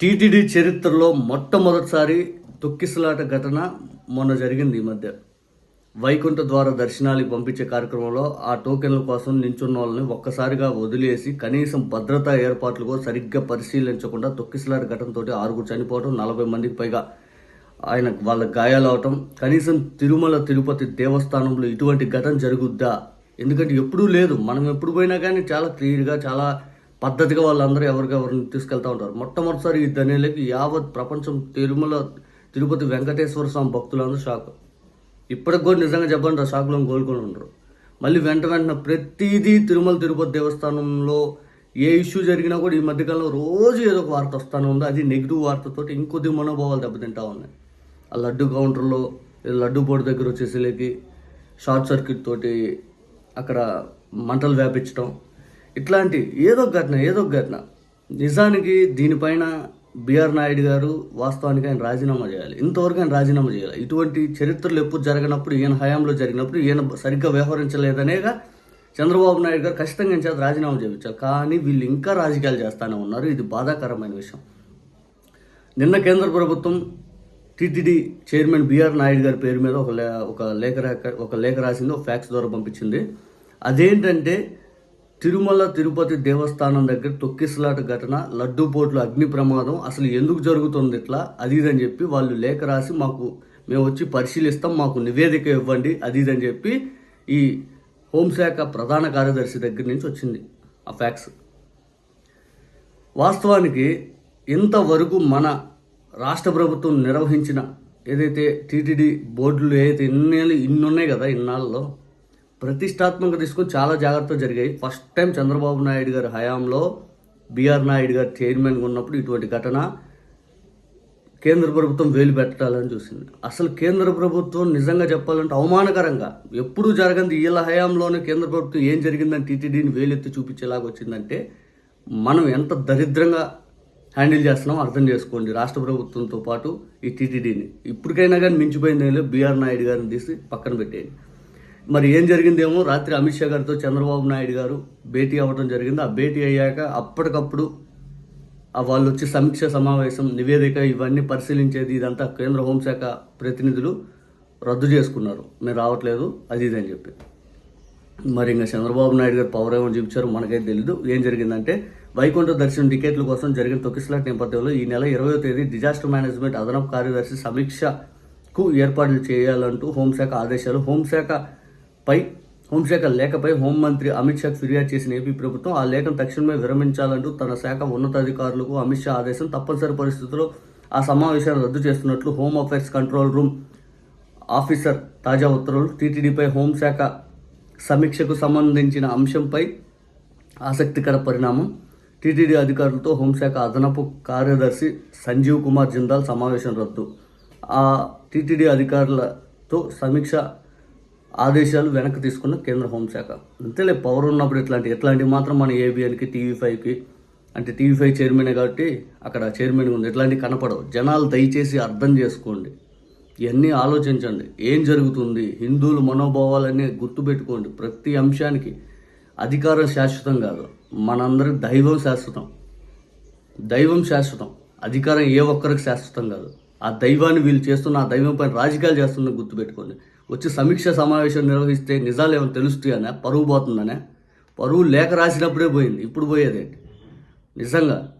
TTD చరిత్రలో మొట్టమొదటిసారి తొక్కిసలాట ఘటన మొన్న జరిగింది ఈ మధ్య. వైకుంఠ ద్వారా దర్శనాలకు పంపించే కార్యక్రమంలో ఆ టోకెన్ల కోసం నించున్న వాళ్ళని ఒక్కసారిగా వదిలేసి కనీసం భద్రతా ఏర్పాట్లు కూడా సరిగ్గా పరిశీలించకుండా తొక్కిసలాట ఘటనతో ఆరుగురు చనిపోవడం నలభై మందికి పైగా ఆయన వాళ్ళ గాయాలవటం కనీసం తిరుమల తిరుపతి దేవస్థానంలో ఇటువంటి ఘటన జరుగుద్దా? ఎందుకంటే ఎప్పుడూ లేదు. మనం ఎప్పుడు పోయినా కానీ చాలా క్లియర్గా చాలా పద్ధతిగా వాళ్ళందరూ ఎవరికెవరిని తీసుకెళ్తూ ఉంటారు. మొట్టమొదటిసారి ఈ ధనేలకి యావత్ ప్రపంచం తిరుమల తిరుపతి వెంకటేశ్వర స్వామి భక్తులందరూ షాక్. ఇప్పటికి కూడా నిజంగా చెప్పండి ఆ షాక్లో కోలుకొని ఉండరు. మళ్ళీ వెంట వెంటనే ప్రతిదీ తిరుమల తిరుపతి దేవస్థానంలో ఏ ఇష్యూ జరిగినా కూడా ఈ మధ్యకాలంలో రోజు ఏదో ఒక వార్త వస్తానే ఉంది. అది నెగిటివ్ వార్తతో ఇంకొద్ది మనోభావాలు దెబ్బతింటా ఉన్నాయి. ఆ లడ్డు కౌంటర్లో లడ్డు బోర్డు దగ్గర వచ్చేసేలేకి షార్ట్ సర్క్యూట్ తోటి అక్కడ మంటలు వ్యాపించడం ఇట్లాంటి ఏదో ఘటన ఏదో ఒక ఘటన. నిజానికి దీనిపైన బిఆర్ నాయుడు గారు వాస్తవానికి ఆయన రాజీనామా చేయాలి. ఇంతవరకు ఆయన రాజీనామా చేయాలి. ఇటువంటి చరిత్రలు ఎప్పుడు జరగనప్పుడు ఈయన హయాంలో జరిగినప్పుడు ఈయన సరిగ్గా వ్యవహరించలేదనేగా చంద్రబాబు నాయుడు గారు ఖచ్చితంగా ఏం చేత రాజీనామా చేయించారు. కానీ వీళ్ళు ఇంకా రాజకీయాలు చేస్తానే ఉన్నారు. ఇది బాధాకరమైన విషయం. నిన్న కేంద్ర ప్రభుత్వం టీటీడీ చైర్మన్ బిఆర్ నాయుడు గారి పేరు మీద ఒక లే ఒక లేఖ రాక- ఒక లేఖ రాసింది ఒక ఫ్యాక్స్ ద్వారా పంపించింది. అదేంటంటే తిరుమల తిరుపతి దేవస్థానం దగ్గర తొక్కిసలాట ఘటన లడ్డూ పోట్లు అగ్ని ప్రమాదం అసలు ఎందుకు జరుగుతుంది ఇట్లా? అది చెప్పి వాళ్ళు లేఖ రాసి మాకు మేము వచ్చి పరిశీలిస్తాం మాకు నివేదిక ఇవ్వండి అది చెప్పి ఈ హోంశాఖ ప్రధాన కార్యదర్శి దగ్గర నుంచి వచ్చింది ఆ ఫ్యాక్స్. వాస్తవానికి ఇంతవరకు మన రాష్ట్ర ప్రభుత్వం నిర్వహించిన ఏదైతే టీటీడీ బోర్డులు ఏదైతే ఇన్నేళ్ళు ఇన్ని ఉన్నాయి కదా ఇన్నాళ్ళలో ప్రతిష్టాత్మక తీసుకొని చాలా జాగ్రత్తలు జరిగాయి. ఫస్ట్ టైం చంద్రబాబు నాయుడు గారి హయాంలో బీఆర్ నాయుడు గారు చైర్మన్గా ఉన్నప్పుడు ఇటువంటి ఘటన కేంద్ర ప్రభుత్వం వేలు పెట్టాలని చూసింది. అసలు కేంద్ర ప్రభుత్వం నిజంగా చెప్పాలంటే అవమానకరంగా ఎప్పుడూ జరగంది వీళ్ళ హయాంలోనే కేంద్ర ప్రభుత్వం ఏం జరిగిందని టీటీడీని వేలెత్తి చూపించేలాగా వచ్చిందంటే మనం ఎంత దరిద్రంగా హ్యాండిల్ చేస్తున్నాం అర్థం చేసుకోండి రాష్ట్ర ప్రభుత్వంతో పాటు ఈ టీటీడీని. ఇప్పటికైనా కానీ మించిపోయింది లేదు. బీఆర్ నాయుడు గారిని తీసి పక్కన పెట్టేయండి. మరి ఏం జరిగిందేమో? రాత్రి అమిత్ షా గారితో చంద్రబాబు నాయుడు గారు భేటీ అవ్వడం జరిగింది. ఆ భేటీ అయ్యాక అప్పటికప్పుడు వాళ్ళు వచ్చి సమీక్ష సమావేశం నివేదిక ఇవన్నీ పరిశీలించేది ఇదంతా కేంద్ర హోంశాఖ ప్రతినిధులు రద్దు చేసుకున్నారు. మేము రావట్లేదు అది ఇదని చెప్పి. మరి ఇంకా చంద్రబాబు నాయుడు గారు పవర్ ఏమో చూపించారు మనకైతే తెలీదు. ఏం జరిగిందంటే వైకుంఠ దర్శనం టికెట్ల కోసం జరిగిన తొక్కిసలాట్ నేపథ్యంలో ఈ నెల ఇరవయో తేదీ డిజాస్టర్ మేనేజ్మెంట్ అదనపు కార్యదర్శి సమీక్షకు ఏర్పాట్లు చేయాలంటూ హోంశాఖ ఆదేశాలు. హోంశాఖ పై హోంశాఖ లేఖపై హోంమంత్రి అమిత్ షాకు ఫిర్యాదు చేసిన ఏపీ ప్రభుత్వం ఆ లేఖను తక్షణమే విరమించాలంటూ తన శాఖ ఉన్నతాధికారులకు అమిత్ షా ఆదేశం తప్పనిసరి పరిస్థితుల్లో ఆ సమావేశాన్ని రద్దు చేస్తున్నట్లు home affairs control room officer తాజా ఉత్తర్వులు. టీటీడీపై హోంశాఖ సమీక్షకు సంబంధించిన అంశంపై ఆసక్తికర పరిణామం. టీటీడీ అధికారులతో హోంశాఖ అదనపు కార్యదర్శి సంజీవ్ కుమార్ జిందాల్ సమావేశం రద్దు. ఆ టీటీడీ అధికారులతో సమీక్ష ఆదేశాలు వెనక్కి తీసుకున్న కేంద్ర హోంశాఖ. అంతేలే పవర్ ఉన్నప్పుడు ఇట్లాంటి ఎట్లాంటివి మాత్రం మన ఏబిఎన్కి టీవీ ఫైవ్కి అంటే టీవీ ఫైవ్ చైర్మనే కాబట్టి అక్కడ చైర్మన్ ఉంది. ఇట్లాంటివి కనపడవు. జనాలు దయచేసి అర్థం చేసుకోండి. ఇవన్నీ ఆలోచించండి. ఏం జరుగుతుంది? హిందువుల మనోభావాలన్నీ గుర్తుపెట్టుకోండి. ప్రతి అంశానికి అధికారం శాశ్వతం కాదు. మనందరి దైవం శాశ్వతం. దైవం శాశ్వతం. అధికారం ఏ ఒక్కరికి శాశ్వతం కాదు. ఆ దైవాన్ని వీళ్ళు చేస్తున్న ఆ దైవం పైన రాజకీయాలు చేస్తున్న గుర్తుపెట్టుకోండి. వచ్చి సమీక్ష సమావేశం నిర్వహిస్తే నిజాలు ఏమైనా తెలుస్తాయనే పరువు పోతుందనే పరువు లేఖ రాసినప్పుడే పోయింది. ఇప్పుడు పోయేదేంటి? నిజంగా.